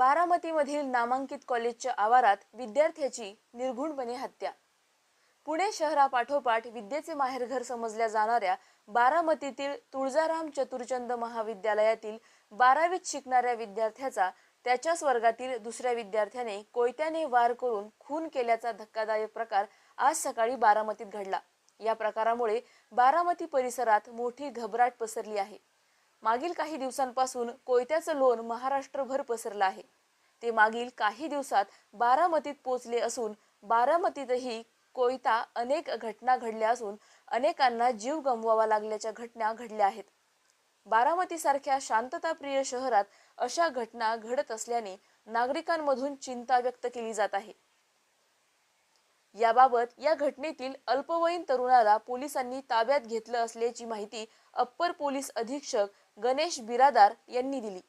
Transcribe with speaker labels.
Speaker 1: बारामतीमधील नामांकित कॉलेजच्या आवारात विद्यार्थ्याची निर्घुणपणे हत्या. पुणे शहरापाठोपाठ विद्येचे माहेरघर समजल्या जाणाऱ्या बारामतीतील तुळजाराम चतुरचंद महाविद्यालयातील बारावीत शिकणाऱ्या विद्यार्थ्याचा त्याच्याच वर्गातील दुसऱ्या विद्यार्थ्याने कोयत्याने वार करून खून केल्याचा धक्कादायक प्रकार आज सकाळी बारामतीत घडला. या प्रकारामुळे बारामती परिसरात मोठी घबराट पसरली आहे. मागील काही दिवसांपासून कोयत्याचं लोण महाराष्ट्रभर पसरलं आहे. ते मागील काही दिवसात बारामतीत पोचले असून बारामतीतही कोयता अनेक घटना घडल्या असून अनेकांना जीव गमवावा लागल्याच्या घटना घडल्या आहेत. बारामतीसारख्या शांतताप्रिय शहरात अशा घटना घडत असल्याने नागरिकांमधून चिंता व्यक्त केली जात आहे. याबाबत या घटनेतील अल्पवयीन तरुणाला पोलिसांनी ताब्यात घेतलं असल्याची माहिती अप्पर पोलीस अधीक्षक गणेश बिरादार यांनी दिली.